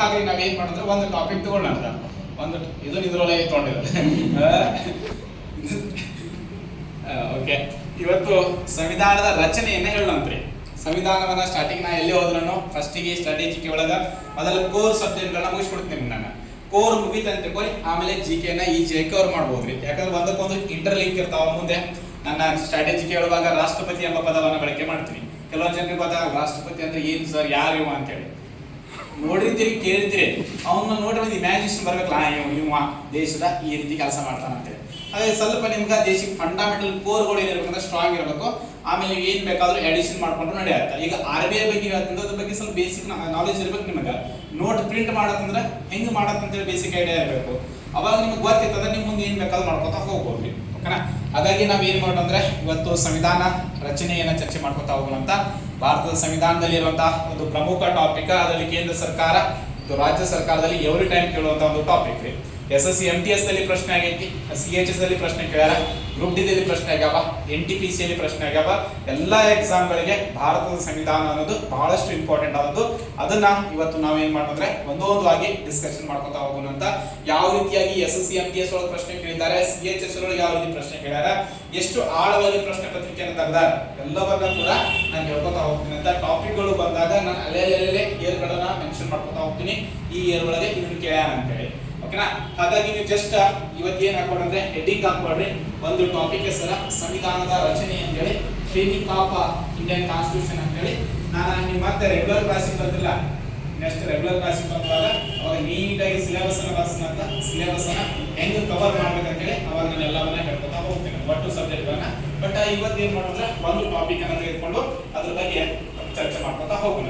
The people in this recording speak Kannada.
ಹಾಗಾಗಿ ನಾವೇನ್ ಮಾಡಿದ್ರೆ ಒಂದು ಟಾಪಿಕ್ ತಗೊಳ್ಳೋಣ ಒಂದು ಇದು ಇದ್ರೊಳಗೆ ತೊಗೊಂಡಿರೋದು ಓಕೆ ಇವತ್ತು ಸಂವಿಧಾನದ ರಚನೆಯನ್ನ ಹೇಳೋಣಂತ್ರಿ. ಸಂವಿಧಾನವನ್ನ ಸ್ಟಾರ್ಟಿಂಗ್ ನಾ ಎಲ್ಲಿ ಹೋದ್ರೂ ಫಸ್ಟಿಗೆ ಸ್ಟ್ರಾಟಜಿಕ್ ಒಳಗ ಮೊದಲ ಕೋರ್ ಸಬ್ಜೆಕ್ಟ್ಗಳನ್ನ ಮುಗಿಸ್ಬಿಡ್ತೀನಿ ನಾನು. ಕೋರ್ ಮುಗಿತಂತೆ ಕೋರಿ ಆಮೇಲೆ ಜಿ ಕೆನ ಈ ಜಿ ಕವರ್ ಮಾಡ್ಬೋದ್ರಿ. ಯಾಕಂದ್ರೆ ಒಂದಕ್ಕೊಂದು ಇಂಟರ್ ಲಿಂಕ್ ಇರ್ತಾವ ಮುಂದೆ. ನನ್ನ ಸ್ಟ್ರಾಟಜಿ ಕೇಳುವಾಗ ರಾಷ್ಟ್ರಪತಿ ಎಂಬ ಪದವನ್ನು ಬಳಕೆ ಮಾಡ್ತೀನಿ. ಕೆಲವೊಂದು ಜನರಿಗೆ ಗೊತ್ತಾಗ ರಾಷ್ಟ್ರಪತಿ ಅಂದ್ರೆ ಏನ್ ಸರ್ ಯಾರು ಇವ? ಅಂತೇಳಿ. ನೋಡಿರ್ತೀರಿ ಕೇಳಿರ್ತೀರಿ ಅವನ್ನ ನೋಡಿ ಒಂದು ಇಮ್ಯಾಜಿನೇಷನ್ ಬರ್ಬೇಕಲ್ಲ ಇವ ದೇಶದ ಈ ರೀತಿ ಕೆಲಸ ಮಾಡ್ತಾನಂತೇಳಿ ಅದೇ ಸ್ವಲ್ಪ ನಿಮ್ಗೆ ದೇಶಕ್ಕೆ ಫಂಡಮೆಂಟಲ್ ಕೋರ್ಗಳು ಏನಿರ್ಬೇಕಂದ್ರೆ ಸ್ಟ್ರಾಂಗ್ ಇರಬೇಕು. ಆಮೇಲೆ ನೀವು ಏನ್ ಬೇಕಾದ್ರೂ ಎಡಿಷನ್ ಮಾಡ್ಕೊಂಡು ನಡೆಯುತ್ತೆ ಈಗ ಆರ್ ಬಿ ಐ ಬಗ್ಗೆ ಅದ್ರ ಬಗ್ಗೆ ಸ್ವಲ್ಪ ಬೇಸಿಕ್ ನಾಲೆಜ್ ಇರ್ಬೇಕು ನಿಮಗೆ. ನೋಟ್ ಪ್ರಿಂಟ್ ಮಾಡತ್ತಂದ್ರೆ ಹೆಂಗ್ ಮಾಡತ್ತಂತೇಳಿ ಬೇಸಿಕ್ ಐಡಿಯಾ ಇರಬೇಕು. ಅವಾಗ ನಿಮ್ಗೆ ಗೊತ್ತಿತ್ತಂದ್ರೆ ನಿಮ್ಮ ಮುಂದೆ ಏನ್ ಬೇಕಾದ್ರೂ ಮಾಡ್ಕೊತಾ ಹೋಗ್ಬೋದು ಓಕೆನಾ ಹಾಗಾಗಿ ನಾವ್ ಏನ್ ಮಾಡೋಣ ಅಂದ್ರೆ ಇವತ್ತು ಸಂವಿಧಾನ ರಚನೆಯನ್ನ ಚರ್ಚೆ ಮಾಡ್ಕೊತಾ ಹೋಗೋಣ ಅಂತ. ಭಾರತದ ಸಂವಿಧಾನದಲ್ಲಿ ಇರುವಂತಹ ಒಂದು ಪ್ರಮುಖ ಟಾಪಿಕ್ ಅದರಲ್ಲಿ ಕೇಂದ್ರ ಸರ್ಕಾರ ಮತ್ತು ರಾಜ್ಯ ಸರ್ಕಾರದಲ್ಲಿ ಎವ್ರಿ ಟೈಮ್ ಕೇಳುವಂತ ಒಂದು ಟಾಪಿಕ್ ರೀ. S S C M T S ಅಲ್ಲಿ ಪ್ರಶ್ನೆ ಆಗೈತಿ ಸಿ ಎಚ್ ಎಸ್ ಅಲ್ಲಿ ಪ್ರಶ್ನೆ ಕೇಳ್ಯಾರ ಗ್ರೂಪ್ ಡಿ ದಲ್ಲಿ ಪ್ರಶ್ನೆ ಆಗ್ಯಾವ ಎನ್ ಟಿ ಪಿ ಸಿ ಯಲ್ಲಿ ಪ್ರಶ್ನೆ ಆಗ್ಯಾವ. ಎಲ್ಲಾ ಎಕ್ಸಾಮ್ ಗಳಿಗೆ ಭಾರತದ ಸಂವಿಧಾನ ಅನ್ನೋದು ಬಹಳಷ್ಟು ಇಂಪಾರ್ಟೆಂಟ್ ಆದದ್ದು. ಅದನ್ನ ಇವತ್ತು ನಾವು ಏನ್ ಮಾಡೋದ್ರೆ ಒಂದೊಂದು ಆಗಿ ಡಿಸ್ಕಷನ್ ಮಾಡ್ಕೊತಾ ಹೋಗೋಣ ಅಂತ. ಯಾವ ರೀತಿಯಾಗಿ S S C M T S ಒಳಗೆ ಪ್ರಶ್ನೆ ಕೇಳಿದ್ದಾರೆ ಸಿ ಎಚ್ ಎಸ್ ಒಳಗೆ ಯಾವ ರೀತಿ ಪ್ರಶ್ನೆ ಕೇಳ್ಯಾರ, ಎಷ್ಟು ಆಳವಾಗಿ ಪ್ರಶ್ನೆ ಪತ್ರಿಕೆಯನ್ನು ತೆಗ್ದಾರ ಎಲ್ಲವನ್ನ ಕೂಡ ನಾನು ಹೇಳ್ಕೊತಾ ಹೋಗ್ತೀನಿ ಅಂತ. ಟಾಪಿಕ್ಗಳು ಬಂದಾಗ ನಾನು ಅಲ್ಲೇ ಇಯರ್ಗಳನ್ನ ಮೆನ್ಷನ್ ಮಾಡ್ಕೊತಾ ಹೋಗ್ತೀನಿ. ಈ ಇಯರ್ ಒಳಗೆ ಇದನ್ನ ಅಂತ ಅಂತೇಳಿ. ಓಕೆನಾ ಹಾಗಾಗಿ ನೀವು ಜಸ್ಟ್ ಇವತ್ತು ಏನ್ ಹಾಕೊಡ್ರೆ? ಹೆಡ್ಡಿಂಗ್ ಹಾಕೊಡ್ರಿ. ಒಂದು ಟಾಪಿಕ್ ಹೆಸರ ಸಂವಿಧಾನದ ರಚನೆ ಅಂತೇಳಿ ಟ್ರೈನಿಂಗ್ ಆಫ್ ಇಂಡಿಯನ್ ಕಾನ್ಸ್ಟಿಟ್ಯೂಷನ್ ಅಂತೇಳಿ. ನಾನು ನೀವು ಮತ್ತೆ ರೆಗ್ಯುಲರ್ ಕ್ಲಾಸಿಗೆ ಬಂದಿಲ್ಲ ನೆಕ್ಸ್ಟ್ ರೆಗ್ಯುಲರ್ ಕ್ಲಾಸಿಗೆ ಬಂದಾಗ ಅವಾಗ ನೀಟಾಗಿ ಸಿಲೆಬಸ್ ಅನ್ನ ಬರ್ಸನ ಅಂತ ಸಿಲೆಬಸ್ ಅನ್ನ ಹೆಂಗ್ ಕವರ್ ಮಾಡ್ಬೇಕಂತೇಳಿ ಅವಾಗ ನಾನು ಎಲ್ಲವನ್ನ ಹೇಳ್ಕೊತಾ ಹೋಗ್ತೇನೆ. ಒಟ್ಟು ಸಬ್ಜೆಕ್ಟ್ ಗಳನ್ನ. ಬಟ್ ಇವತ್ತು ಏನ್ ಮಾಡಿದ್ರೆ ಒಂದು ಟಾಪಿಕ್ ಅನ್ನ ತೆಗೆದುಕೊಂಡು ಅದ್ರ ಬಗ್ಗೆ ಚರ್ಚೆ ಮಾಡ್ಕೊತಾ ಹೋಗೋಣ.